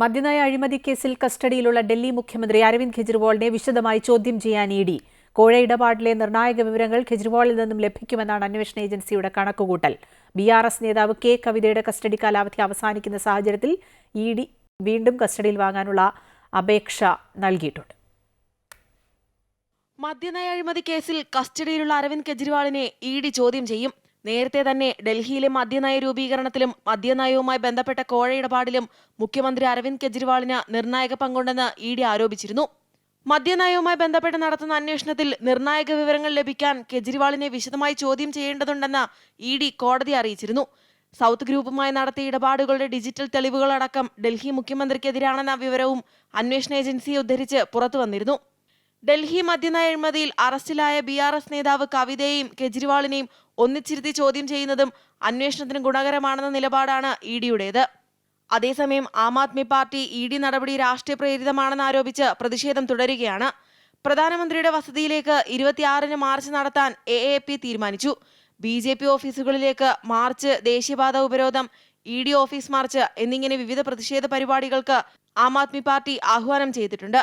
മദ്യനയ അഴിമതി കേസിൽ കസ്റ്റഡിയിലുള്ള ഡൽഹി മുഖ്യമന്ത്രി അരവിന്ദ് കെജ്രിവാളിനെ വിശദമായി ചോദ്യം ചെയ്യാൻ ഇ ഡി. കോഴ ഇടപാടിലെ നിർണായക വിവരങ്ങൾ കെജ്രിവാളിൽ നിന്നും ലഭിക്കുമെന്നാണ് അന്വേഷണ ഏജൻസിയുടെ കണക്കുകൂട്ടൽ. ബി ആർ എസ് നേതാവ് കെ കവിതയുടെ കസ്റ്റഡി കാലാവധി അവസാനിക്കുന്ന സാഹചര്യത്തിൽ ഇ ഡി വീണ്ടും കസ്റ്റഡിയിൽ വാങ്ങാനുള്ള അപേക്ഷ നൽകിയിട്ടുണ്ട്. മദ്യനയ അഴിമതി കേസിൽ കസ്റ്റഡിയിലുള്ള അരവിന്ദ് കെജ്രിവാളിനെ ഇ ഡി ചോദ്യം ചെയ്യും. നേരത്തെ തന്നെ ഡൽഹിയിലെ മദ്യനയ രൂപീകരണത്തിലും മദ്യനയവുമായി ബന്ധപ്പെട്ട കോഴ ഇടപാടിലും മുഖ്യമന്ത്രി അരവിന്ദ് കെജ്രിവാളിന് നിർണായക പങ്കുണ്ടെന്ന് ഇ ഡി ആരോപിച്ചിരുന്നു. മദ്യനയവുമായി ബന്ധപ്പെട്ട് നടത്തുന്ന അന്വേഷണത്തിൽ നിർണായക വിവരങ്ങൾ ലഭിക്കാൻ കെജ്രിവാളിനെ വിശദമായി ചോദ്യം ചെയ്യേണ്ടതുണ്ടെന്ന് ഇ ഡി കോടതി അറിയിച്ചിരുന്നു. സൗത്ത് ഗ്രൂപ്പുമായി നടത്തിയ ഇടപാടുകളുടെ ഡിജിറ്റൽ തെളിവുകളടക്കം ഡൽഹി മുഖ്യമന്ത്രിക്കെതിരാണെന്ന വിവരവും അന്വേഷണ ഏജൻസിയെ ഉദ്ധരിച്ച് പുറത്തു വന്നിരുന്നു ഡൽഹി മദ്യനയ അഴിമതിയിൽ അറസ്റ്റിലായ ബി ആർ എസ് നേതാവ് കവിതയെയും കെജ്രിവാളിനെയും ഒന്നിച്ചിരുത്തി ചോദ്യം ചെയ്യുന്നതും അന്വേഷണത്തിന് ഗുണകരമാണെന്ന നിലപാടാണ് ഇ ഡിയുടേത്. അതേസമയം Aam Aadmi party E D നടപടി രാഷ്ട്രീയ പ്രേരിതമാണെന്ന് ആരോപിച്ച് പ്രതിഷേധം തുടരുകയാണ്. പ്രധാനമന്ത്രിയുടെ വസതിയിലേക്ക് ഇരുപത്തിയാറിന് മാർച്ച് നടത്താൻ എ എ പി തീരുമാനിച്ചു. ബി ജെ പി ഓഫീസുകളിലേക്ക് മാർച്ച് ദേശീയപാത ഉപരോധം ഇ ഡി ഓഫീസ് മാർച്ച് എന്നിങ്ങനെ വിവിധ പ്രതിഷേധ പരിപാടികൾക്ക് ആം ആദ്മി പാർട്ടി ആഹ്വാനം ചെയ്തിട്ടുണ്ട്.